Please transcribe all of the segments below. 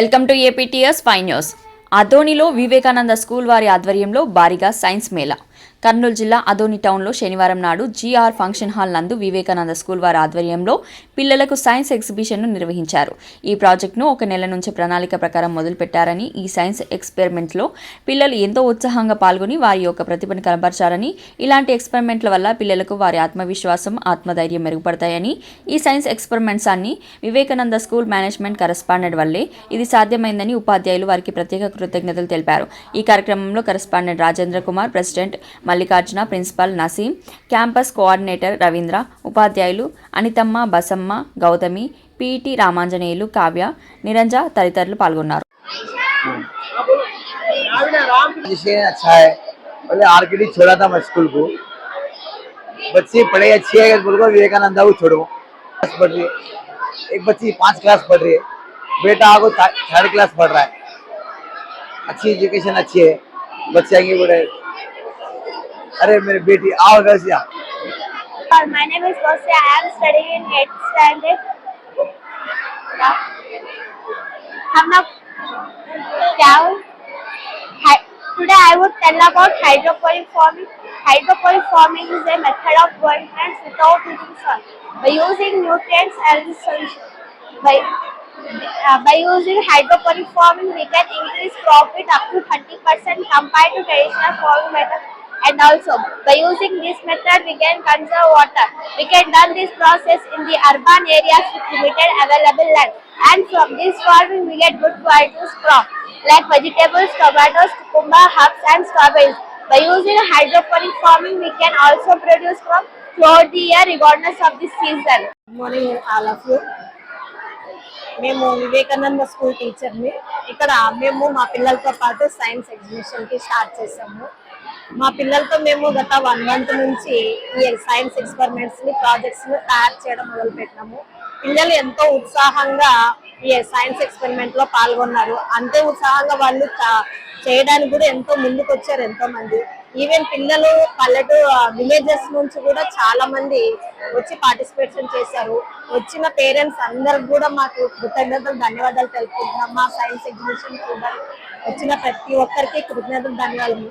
Welcome to APTS fine news అదోనిలో Vivekananda school వారి ఆధ్వర్యంలో భారీగా సైన్స్ మేళా. కర్నూలు జిల్లా అదోని టౌన్లో శనివారం నాడు జీఆర్ ఫంక్షన్ హాల్ నందు వివేకానంద స్కూల్ వారి ఆధ్వర్యంలో పిల్లలకు సైన్స్ ఎగ్జిబిషన్ను నిర్వహించారు. ఈ ప్రాజెక్టును ఒక నెల నుంచి ప్రణాళిక ప్రకారం మొదలుపెట్టారని ఈ సైన్స్ ఎక్స్పెరిమెంట్లో పిల్లలు ఎంతో ఉత్సాహంగా పాల్గొని వారి యొక్క ప్రతిభను కనబరచారని ఇలాంటి ఎక్స్పెరిమెంట్ల వల్ల పిల్లలకు వారి ఆత్మవిశ్వాసం ఆత్మధైర్యం మెరుగుపడతాయని ఈ సైన్స్ ఎక్స్పెరిమెంట్స్ అన్ని వివేకానంద స్కూల్ మేనేజ్మెంట్ కరస్పాండెంట్ వల్లే ఇది సాధ్యమైందని ఉపాధ్యాయులు వారికి ప్రత్యేక కృతజ్ఞతలు తెలిపారు. ఈ కార్యక్రమంలో correspondent Rajendra Kumar president Mallikarjuna principal Naseem campus coordinator Ravindra ఉపాధ్యాయులు అనితమ్మ బసమ్మ గౌతమి పిటి రామాంజనేయులు కావ్య నిరంజ తదితరులు పాల్గొన్నారు जिसे अच्छा है पहले आरकेडी छोड़ा था मैं स्कूल को बच्चे पढ़े अच्छी है बोल को विवेकानंदा को छोड़ो क्लास पढ़ रही है एक बच्ची पांच क्लास पढ़ रही है बेटा आगो थर्ड क्लास पढ़ रहा है अच्छी एजुकेशन अच्छी है बच्चे आगे बढ़े अरे मेरी बेटी आओ घर से आओ Uh, my name is Gosya. I am studying in 8th standard. Yeah. हम लोग क्या Hy- Today I would tell about hydroponic farming. Hydroponic farming is a method of growing plants without using soil by using nutrients and solution. By uh, by using hydroponic farming, we can increase profit up to 30% compared to traditional farming method. And also, by using this method, we can conserve water. We can done this process in the urban areas with limited available land. And from this farming, we get good quality crop like vegetables, tomatoes, cucumber, herbs, and strawberries. By using hydroponic farming, we can also produce crop throughout the year regardless of the season. Good morning all of you. మేము Vivekananda school టీచర్ని ఇక్కడ మేము మా పిల్లలతో పాటు science ఎగ్జిబిషన్కి start చేసాము మా పిల్లలతో మేము గత వన్ మంత్ నుంచి ఈ సైన్స్ ఎక్స్పెరిమెంట్స్ని ప్రాజెక్ట్స్ని తయారు చేయడం మొదలు పెట్టినాము పిల్లలు ఎంతో ఉత్సాహంగా ఈ సైన్స్ ఎక్స్పెరిమెంట్లో పాల్గొన్నారు. అంతే ఉత్సాహంగా వాళ్ళు చేయడానికి కూడా ఎంతో ముందుకు వచ్చారు ఎంతో మంది ఈవెన్ పిల్లలు పల్లెటూరు విలేజెస్ నుంచి కూడా చాలా మంది వచ్చి పార్టిసిపేషన్ చేశారు. వచ్చిన పేరెంట్స్ అందరికి కూడా మాకు కృతజ్ఞతలు ధన్యవాదాలు తెలుపుకుంటున్నాం. మా సైన్స్ ఎగ్జిబిషన్ చూడాలి వచ్చిన ప్రతి ఒక్కరికి కృతజ్ఞతలు ధన్యవాదాలు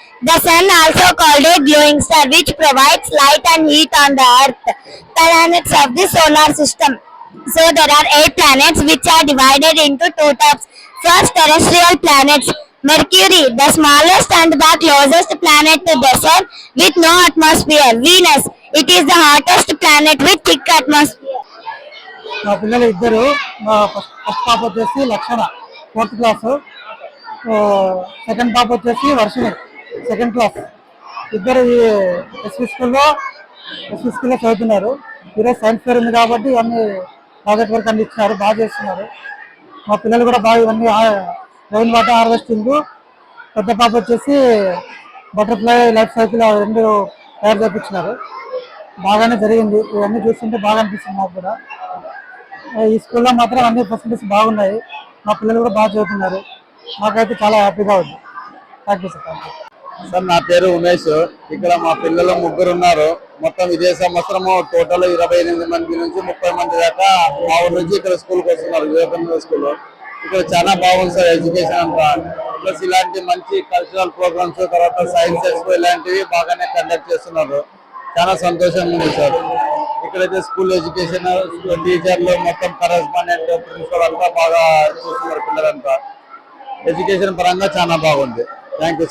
The sun, also called a glowing star, which provides light and heat on the earth. Planets of the solar system. So there are eight planets which are divided into two types. First, terrestrial planets. Mercury, the smallest and the closest planet to the sun with no atmosphere. Venus, it is the hottest planet with thick atmosphere. మా పిల్లలు ఇద్దరు మా first పాప వచ్చేసి లక్షణ fourth class second పాప వచ్చేసి Varshini second class. ఇద్దరు ఎస్వి స్కూల్లో ఎస్వి స్కూల్లో చదువుతున్నారు. ఈరోజు సైన్స్ ఫేర్ ఉంది కాబట్టి ఇవన్నీ ప్రాజెక్ట్ వర్క్ అన్ని ఇచ్చినారు బాగా చేస్తున్నారు. మా పిల్లలు కూడా బాగా ఇవన్నీ రెయిన్ వాటర్ హార్వెస్టింగ్. పెద్ద పాప వచ్చేసి బటర్ఫ్లై లైఫ్ సైకిల్ రెండు తయారు చేయించినారు బాగానే జరిగింది. ఇవన్నీ చూస్తుంటే బాగా అనిపిస్తుంది నాకు కూడా. ఈ స్కూల్లో మాత్రం అన్ని ఫెసిలిటీస్ బాగున్నాయి. మా పిల్లలు కూడా బాగా చదువుతున్నారు. మాకైతే చాలా హ్యాపీగా ఉంది. Thank you sir. Thank you sir నా పేరు ఉమేష్. ఇక్కడ మా పిల్లలు ముగ్గురు ఉన్నారు మొత్తం ఇదే సంవత్సరము టోటల్ ఇరవై ఎనిమిది మంది నుంచి ముప్పై మంది దాకా మా ఊరు నుంచి ఇక్కడ స్కూల్కి వస్తున్నారు వివేకానంద స్కూల్. ఇక్కడ చాలా బాగుంది సార్ ఎడ్యుకేషన్ అంతా. ప్లస్ ఇలాంటి మంచి కల్చరల్ ప్రోగ్రామ్స్ తర్వాత సైన్స్ ఎక్స్పో ఇలాంటివి బాగానే కండక్ట్ చేస్తున్నారు. చాలా సంతోషంగా ఉంది సార్. ఇక్కడైతే స్కూల్ ఎడ్యుకేషన్ టీచర్లు మొత్తం కరెస్పాండెంట్ ప్రిన్సిపల్ అంతా బాగా చూస్తున్నారు పిల్లలంతా. ఎడ్యుకేషన్ పరంగా చాలా బాగుంది. Thank you sir